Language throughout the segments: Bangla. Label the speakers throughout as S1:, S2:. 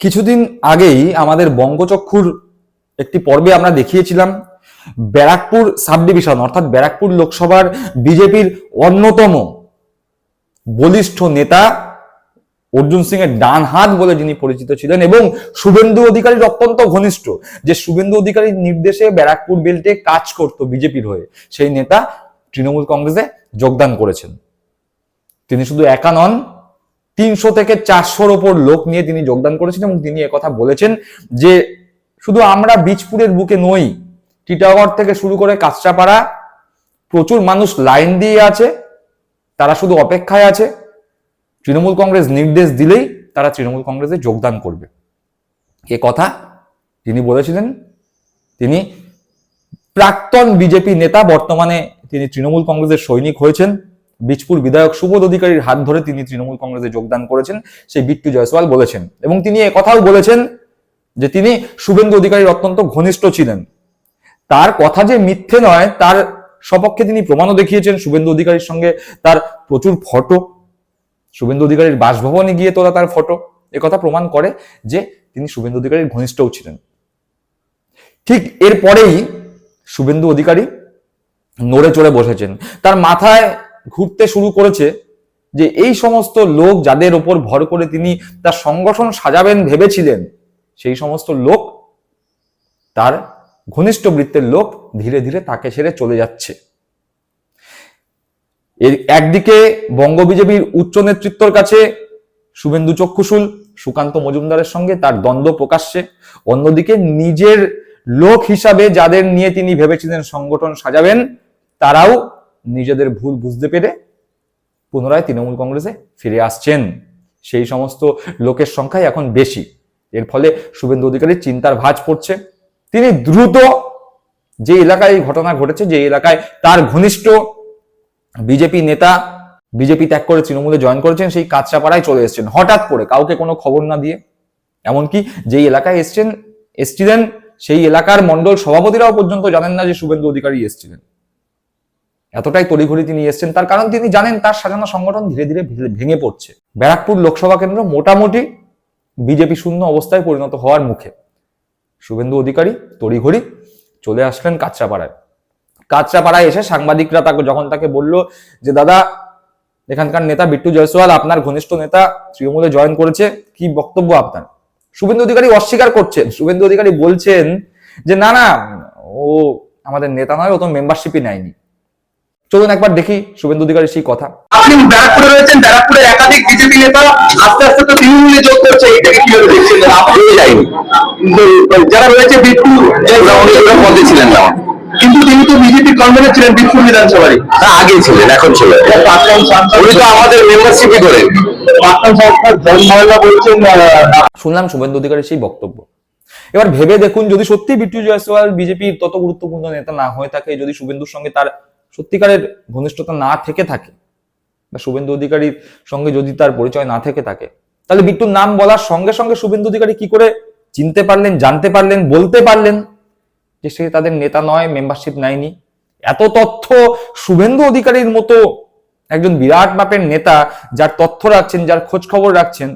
S1: কিছুদিন আগেই আমাদের বঙ্গচক্ষুর একটি পর্বে আমরা দেখিয়েছিলাম, ব্যারাকপুর সাব ডিভিশন অর্থাৎ ব্যারাকপুর লোকসভার বিজেপির অন্যতম বলিষ্ঠ নেতা অর্জুন সিং এর ডান হাত বলে যিনি পরিচিত ছিলেন এবং শুভেন্দু অধিকারীর অত্যন্ত ঘনিষ্ঠ, যে শুভেন্দু অধিকারীর নির্দেশে ব্যারাকপুর বেল্টে কাজ করত বিজেপির হয়ে, সেই নেতা তৃণমূল কংগ্রেসে যোগদান করেছেন। তিনি শুধু একা নন তিনশো থেকে চারশোর ওপর লোক নিয়ে তিনি যোগদান করেছেন এবং তিনি একথা বলেছেন যে শুধু আমরা বীজপুরের বুকে নই, টিটাগড় থেকে শুরু করে কাঁচরাপাড়া প্রচুর মানুষ লাইন দিয়ে আছে, তারা শুধু অপেক্ষায় আছে। তৃণমূল কংগ্রেস নির্দেশ দিলেই তারা তৃণমূল কংগ্রেসে যোগদান করবে। এ কথা তিনি বলেছিলেন। তিনি প্রাক্তন বিজেপি নেতা, বর্তমানে তিনি তৃণমূল কংগ্রেসের সৈনিক হয়েছেন। বীজপুর বিধায়ক সুবোধ অধিকারীর হাত ধরে তিনি তৃণমূল কংগ্রেসে যোগদান করেছেন, সেই বিট্টু জয়সওয়াল বলেছেন। এবং তিনি কথাও বলেছেন যে তিনি শুভেন্দু অধিকারীর অত্যন্ত ঘনিষ্ঠ ছিলেন। তার কথা যে মিথ্যে নয়, তার সপক্ষে তিনি প্রমাণও দেখিয়েছেন, শুভেন্দু অধিকারীর সঙ্গে তার প্রচুর ফটো। শুভেন্দু অধিকারীর বাসভবনে গিয়ে তোলা তার ফটো। কথা প্রমাণ করে যে তিনি শুভেন্দু অধিকারীর ঘনিষ্ঠও ছিলেন। ঠিক এরপরেই শুভেন্দু অধিকারী নড়ে চড়ে বসেছেন। তার মাথায় ঘুরতে শুরু করেছে যে এই সমস্ত লোক যাদের ওপর ভর করে তিনি তার সংগঠন সাজাবেন ভেবেছিলেন, সেই সমস্ত লোক তার ঘনিষ্ঠ বৃত্তের লোক ধীরে ধীরে তাকে ছেড়ে চলে যাচ্ছে। এর একদিকে বঙ্গ বিজেপির উচ্চ নেতৃত্বর কাছে শুভেন্দু চক্ষুশুল, সুকান্ত মজুমদারের সঙ্গে তার দ্বন্দ্ব প্রকাশ্যে, অন্যদিকে নিজের লোক হিসাবে যাদের নিয়ে তিনি ভেবেছিলেন সংগঠন সাজাবেন, তারাও নিজেদের ভুল বুঝতে পেরে পুনরায় তৃণমূল কংগ্রেসে ফিরে আসছেন। সেই সমস্ত লোকের সংখ্যাই এখন বেশি। এর ফলে শুভেন্দু অধিকারীর চিন্তার ভাঁজ পড়ছে। তিনি দ্রুত যে এলাকায় এই ঘটনা ঘটেছে, যে এলাকায় তার ঘনিষ্ঠ বিজেপি নেতা, বিজেপি ত্যাগ করে তৃণমূলে জয়েন করেছেন, সেই কাঁচরাপাড়ায় চলে এসেছেন। হঠাৎ করে কাউকে কোনো খবর না দিয়ে, এমনকি যেই এলাকায় এসছেন, এসছিলেন, সেই এলাকার মন্ডল সভাপতিরাও পর্যন্ত জানেন না যে শুভেন্দু অধিকারী এসছিলেন। এতটাই তড়িঘড়ি তিনি এসছেন, তার কারণ তিনি জানেন তার সাজানো সংগঠন ধীরে ধীরে ভেঙে পড়ছে। ব্যারাকপুর লোকসভা কেন্দ্র মোটামুটি বিজেপি শূন্য অবস্থায় পরিণত হওয়ার মুখে। শুভেন্দু অধিকারী, তড়িঘড়ি চলে আসলেন কাঁচরাপাড়ায়। কাঁচরাপাড়ায় এসে সাংবাদিকরা তাকে যখন তাকে বলল যে, দাদা, এখানকার নেতা বিট্টু জয়সওয়াল, আপনার ঘনিষ্ঠ নেতা তৃণমূলে জয়েন করেছে, কি বক্তব্য আপনার? শুভেন্দু অধিকারী অস্বীকার করছেন। শুভেন্দু অধিকারী বলছেন যে, না না, ও আমাদের নেতা নয়, ও তো মেম্বারশিপই নেয়নি। চলুন একবার দেখি শুভেন্দু অধিকারী সেই কথা
S2: আপনি ব্যারাকপুরে রয়েছেন ব্যারাকপুরের একাধিক বিজেপি নেতা আস্তে আস্তে তো তৃণমূলে যোগ করছে কীভাবে দেখছেন আপনি যায়নি যারা রয়েছে বিট্টু পদে ছিলেন না কিন্তু তিনি তো বিজেপি কনভেনার ছিলেন বিট্টু বিধানসভারই আগে ছিলেন এখন ছিল উনি তো আমাদের মেম্বারশিপই করেন
S1: শুনলাম শুভেন্দু অধিকারীর সেই বক্তব্য এবার ভেবে দেখুন যদি সত্যি বিট্টু জয়সওয়াল বিজেপির তত গুরুত্বপূর্ণ নেতা না হয়ে থাকে যদি শুভেন্দুর সঙ্গে তার সত্যিকারের ঘনিষ্ঠতা না থেকে থাকে বা শুভেন্দু অধিকারীর সঙ্গে যদি তার পরিচয় না থেকে থাকে, তাহলে বিট্টুর নাম বলার সঙ্গে সঙ্গে শুভেন্দু অধিকারী কি করে চিনতে পারলেন, জানতে পারলেন, বলতে পারলেন যে সে তাদের নেতা নয় মেম্বারশিপ নেয়নি? এত তথ্য শুভেন্দু অধিকারীর মতো একজন বিরাট মাপের নেতা যার তথ্য রাখছেন, যার খোঁজ খবর রাখছেন,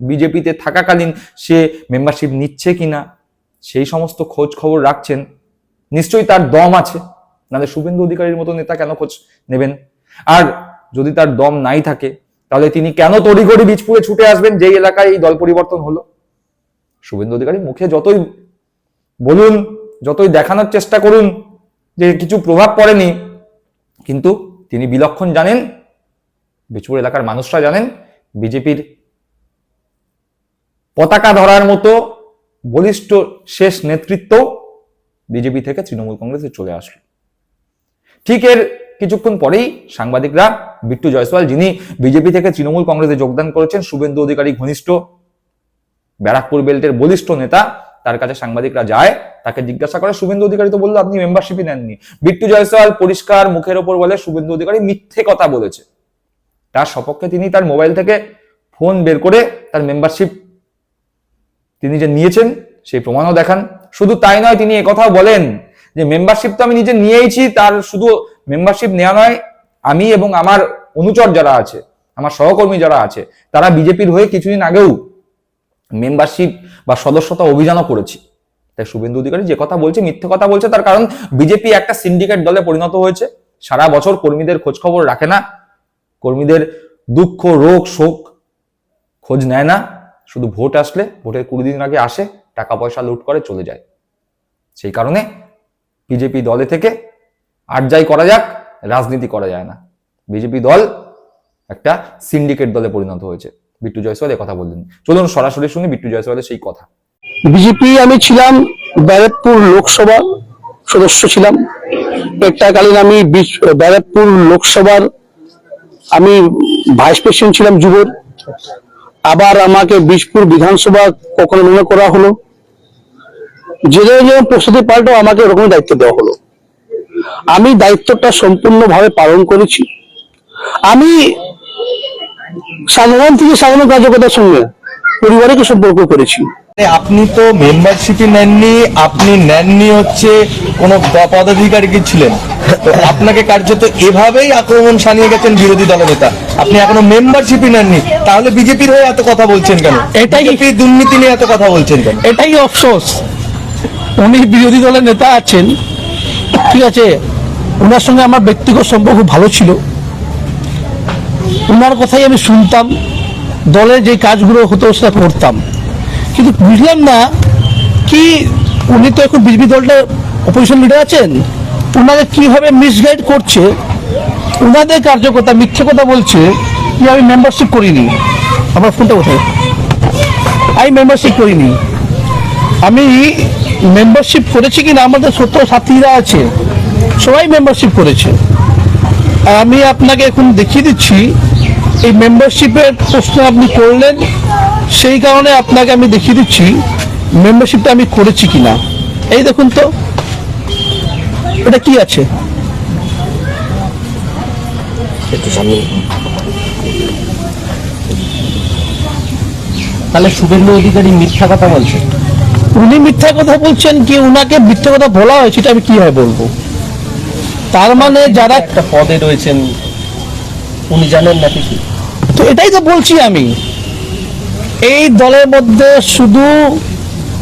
S1: বিজেপিতে থাকাকালীন সে মেম্বারশিপ নিচ্ছে কিনা, সেই সমস্ত খোঁজ খবর রাখছেন, নিশ্চয়ই তার দম আছে। নাহলে শুভেন্দু অধিকারীর মতো নেতা কেন খোঁজ নেবেন? আর যদি তার দম নাই থাকে, তাহলে তিনি কেন তড়িঘড়ি বীজপুরে ছুটে আসবেন? যেই এলাকায় এই দল পরিবর্তন হলো। শুভেন্দু অধিকারী মুখে যতই বলুন, যতই দেখানোর চেষ্টা করুন যে কিছু প্রভাব পড়েনি, কিন্তু তিনি বিলক্ষণ জানেন, বীজপুর এলাকার মানুষরা জানেন, বিজেপির পতাকা ধরার মতো বলিষ্ঠ শেষ নেতৃত্ব বিজেপি থেকে তৃণমূল কংগ্রেসে চলে আসলো। ঠিক এর কিছুক্ষণ পরেই সাংবাদিকরা বিট্টু জয়সওয়াল, যিনি বিজেপি থেকে তৃণমূল কংগ্রেসে যোগদান করেছেন, শুভেন্দু অধিকারী ঘনিষ্ঠ ব্যারাকপুর বেল্টের বলিষ্ঠ নেতা, তার কাছে সাংবাদিকরা যায়, তাকে জিজ্ঞাসা করে, শুভেন্দু অধিকারী তো বলল আপনি মেম্বারশিপই নেননি। বিট্টু জয়সওয়াল পরিষ্কার মুখের ওপর বলে, শুভেন্দু অধিকারী মিথ্যে কথা বলেছে। তার সপক্ষে তিনি তার মোবাইল থেকে ফোন বের করে তার মেম্বারশিপ তিনি যে নিয়েছেন, সেই প্রমাণও দেখান। শুধু তাই নয়, তিনি একথাও বলেন যে মেম্বারশিপ তো আমি নিজে নিয়েইছি, তার শুধু মেম্বারশিপ নেওয়া নয়, আমি এবং আমার অনুচর যারা আছে, আমার সহকর্মী যারা আছে, তারা বিজেপির হয়ে কিছুদিন আগেও মেম্বারশিপ বা সদস্যতা অভিযানও করেছি। তাই শুভেন্দু অধিকারী যে কথা বলছে, মিথ্যে কথা বলছে, তার কারণ বিজেপি একটা সিন্ডিকেট দলে পরিণত হয়েছে। সারা বছর কর্মীদের খোঁজ খবর রাখে না, কর্মীদের দুঃখ, রোগ, শোক খোঁজ নেয় না, শুধু ভোট আসলে, ভোটের কুড়ি দিন আগে আসে, টাকা পয়সা লুট করে চলে যায়। সেই কারণে বিজেপি দলে থেকে আর যাই করা যাক, রাজনীতি করা যায় না। বিজেপি দল একটা সিন্ডিকেট দলে পরিণত হয়েছে। বিট্টু জয়সওয়াল কথা বললেন। চলুন সরাসরি শুনি বিট্টু জয়সওয়ালের সেই কথা।
S3: বিজেপি আমি ছিলাম ব্যারাকপুর লোকসভা সদস্য ছিলাম। একটাকালীন আমি ব্যারাকপুর লোকসভার আমি ভাইস প্রেসিডেন্ট ছিলাম যুবর আবার আমাকে বিশপুর বিধানসভা কখনো মনে করা হলো। যে যে প্রস্তুতি পাল্টো আমাকে ওরকম দায়িত্ব দেওয়া হলো। আমি দায়িত্বটা সম্পূর্ণভাবে পালন করেছি। আমি সাধারণ থেকে সাধারণ কার্যকর্তার সঙ্গে পরিবারকে সম্পর্ক করেছি।
S4: আপনি তো মেম্বারশিপই নেননি আপনি নেননি হচ্ছে কোন পদাধিকারী ছিলেন? তো আপনাকে কার্যত এভাবেই আক্রমণ সানিয়ে গেছেন বিরোধী দলনেতা আপনি এখনও মেম্বারশিপই নেননি তাহলে বিজেপির হয়ে এত কথা বলছেন কেন?
S3: এটাই-
S4: দুর্নীতি নিয়ে এত কথা বলছেন কেন?
S3: এটাই অফসোস। উনি বিরোধী দলের নেতা আছেন, ঠিক আছে ওনার সঙ্গে আমার ব্যক্তিগত সম্পর্ক ভালো ছিল। ওনার কথাই আমি শুনতাম, দলের যে কাজগুলো হতো সেটা করতাম। কিন্তু বুঝলাম না কি উনি তো এখন বিজেপি দলটা অপোজিশন লিডার আছেন ওনাকে কীভাবে মিসগাইড করছে ওনাদের কার্যকর্তা মিথ্যে কথা বলছে যে আমি মেম্বারশিপ করিনি? আমার ফোনটা কোথায়? আমি মেম্বারশিপ করিনি। আমি মেম্বারশিপ করেছি কিনা আমাদের সত্তর সাথীরা আছে। সবাই মেম্বারশিপ করেছে। আর আমি আপনাকে এখন দেখিয়ে দিচ্ছি, এই মেম্বারশিপের প্রশ্ন আপনি করলেন, সেই কারণে আপনাকে আমি দেখিয়ে দিচ্ছি মেম্বারশিপটা আমি করেছি কিনা। এই দেখুন তো, এটা কি আছে?
S4: তাহলে শুভেন্দু অধিকারী মিথ্যা কথা বলছেন
S3: উনি মিথ্যা কথা বলছেন কি উনাকে মিথ্যা কথা বলা হয়েছে এটা আমি কীভাবে বলব? তার মানে যারা
S4: একটা পদে রয়েছেন উনি জানেন না কিছু।
S3: তো এটাই তো বলছি আমি। এই দলের মধ্যে শুধু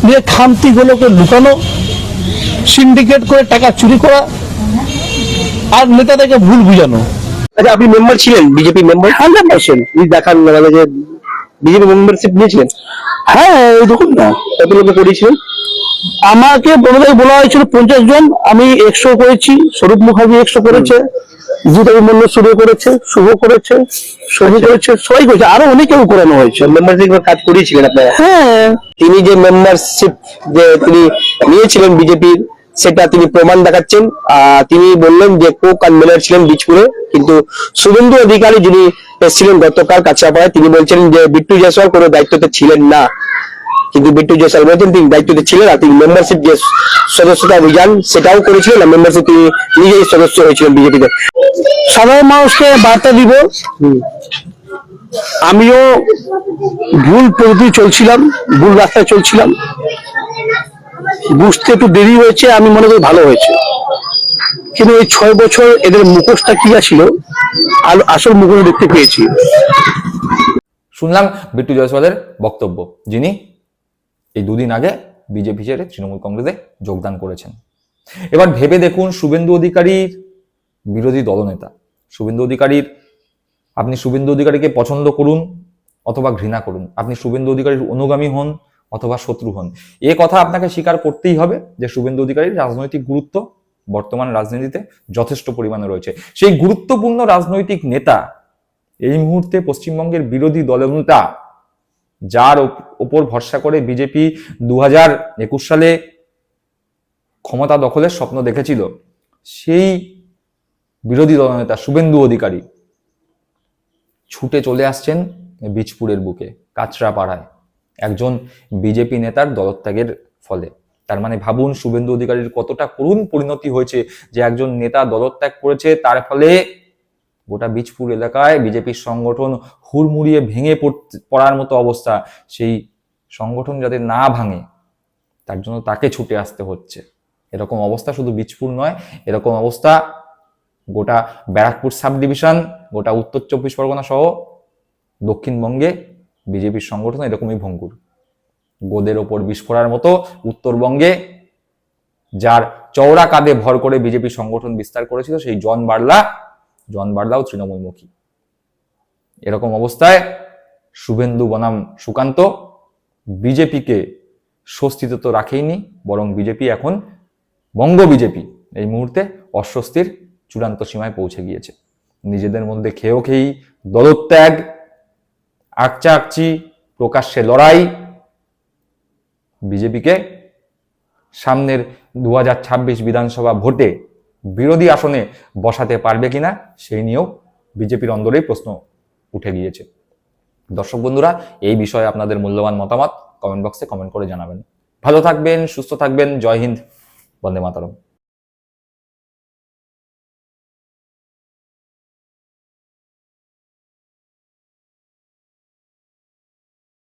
S3: নিয়ে খামতিগুলোকে লুকানো সিন্ডিকেট করে টাকা চুরি করা আর নেতাদেরকে ভুল বুঝানো।
S2: আচ্ছা আপনি মেম্বার ছিলেন বিজেপি মেম্বার হান্ড্রেড পার্সেন্ট দেখান যে বিজেপি মেম্বারশিপ নিয়েছিলেন?
S3: হ্যাঁ এই দেখুন না।
S2: কত লোকে করিয়েছিলেন
S3: আমাকে প্রথমে বলা হয়েছিল পঞ্চাশ জন আমি একশো করেছি স্বরূপ মুখার্জি একশো করেছে জিতবি মল্ল শুরু করেছে শুভ করেছে শুভ করেছে সবাই করেছে আরও অনেকেও করানো হয়েছে।
S2: মেম্বারশিপ কাজ করিয়েছিলেন আপনারা?
S3: হ্যাঁ।
S2: তিনি যে মেম্বারশিপ যে তিনি নিয়েছিলেন বিজেপির সেটা তিনি প্রমাণ দেখাচ্ছেন। তিনি বললেন যে কো কনভেনার ছিলেন বীজপুরে, কিন্তু শুভেন্দু অধিকারী যিনি এসেছিলেন গতকাল কাছাপাড়ায় তিনি বলছেন যে বিট্টু জয়সওয়াল কোনো দায়িত্বতে ছিলেন না। কিন্তু বিট্টু জয়সওয়াল বলছেন তিনি দায়িত্বতে ছিলেন আর তিনি মেম্বারশিপ যে সদস্যতা অভিযান, সেটাও করেছিলেন, আর মেম্বারশিপ তিনি নিজেই সদস্য হয়েছিলেন বিজেপিতে।
S3: সাধারণ মানুষকে বার্তা দিব। আমিও ভুল পদ্ধতি চলছিলাম, ভুল রাস্তায় চলছিলাম। বুঝতে একটু দেরি হয়েছে, আমি মনে করি ভালো হয়েছে। কিন্তু এই ছয় বছর এদের মুখোশটা কি ছিল? আসল মুখোশ দেখতে পেয়েছি।
S1: শুনলাম বিট্টু জয়সওয়ালের বক্তব্য, যিনি এই দুদিন আগে বিজেপি ছেড়ে তৃণমূল কংগ্রেসে যোগদান করেছেন। এবার ভেবে দেখুন শুভেন্দু অধিকারীর বিরোধী দলনেতা। শুভেন্দু অধিকারীর, আপনি শুভেন্দু অধিকারীকে পছন্দ করুন অথবা ঘৃণা করুন। আপনি শুভেন্দু অধিকারীর অনুগামী হন অথবা শত্রু হন। এ কথা আপনাকে স্বীকার করতেই হবে যে শুভেন্দু অধিকারীর রাজনৈতিক গুরুত্ব বর্তমান রাজনীতিতে যথেষ্ট পরিমাণে রয়েছে। সেই গুরুত্বপূর্ণ রাজনৈতিক নেতা এই মুহূর্তে পশ্চিমবঙ্গের বিরোধী দলনেতা যার ওপ- ওপর ভরসা করে বিজেপি দু একুশ সালে ক্ষমতা দখলের স্বপ্ন দেখেছিল, সেই বিরোধী দলনেতা শুভেন্দু অধিকারী ছুটে চলে আসছেন বীজপুরের বুকে, কাঁচরাপাড়ায়। একজন বিজেপি নেতার দলত্যাগের ফলে। তার মানে ভাবুন, শুভেন্দু অধিকারীর কতটা করুণ পরিণতি হয়েছে যে একজন নেতা দলত্যাগ করেছে, তার ফলে গোটা বীজপুর এলাকায় বিজেপির সংগঠন হুড়মুড়িয়ে ভেঙে পড়ার মতো অবস্থা। সেই সংগঠন যাতে না ভাঙে, তার জন্য তাকে ছুটে আসতে হচ্ছে। এরকম অবস্থা শুধু বীজপুর নয়, এরকম অবস্থা গোটা ব্যারাকপুর সাব ডিভিশন গোটা উত্তর চব্বিশ পরগনা সহ দক্ষিণবঙ্গে বিজেপির সংগঠন এরকমই ভঙ্গুর। গোদের ওপর বিস্ফোরার মতো উত্তরবঙ্গে যার চওড়া কাঁধে ভর করে বিজেপি সংগঠন বিস্তার করেছিল সেই জন বার্লা, জন বার্লাও তৃণমূলমুখী এরকম অবস্থায় শুভেন্দু বনাম সুকান্ত বিজেপিকে স্বস্তিতে তো রাখেইনি, বরং বিজেপি এখন বঙ্গ বিজেপি এই মুহূর্তে অস্বস্তির চূড়ান্ত সীমায় পৌঁছে গিয়েছে। নিজেদের মধ্যে খেয়েও খেয়েই দলত্যাগ আকচা আকচি, প্রকাশ্যে লড়াই। বিজেপিকে সামনের দু হাজার ছাব্বিশ বিধানসভা ভোটে বিরোধী আসনে বসাতে পারবে কিনা, সেই নিয়েও বিজেপির অন্দরেই প্রশ্ন উঠে গিয়েছে। দর্শক বন্ধুরা, এই বিষয়ে আপনাদের মূল্যবান মতামত কমেন্ট বক্সে কমেন্ট করে জানাবেন। ভালো থাকবেন, সুস্থ থাকবেন, জয় হিন্দ, বন্দে মাতারম।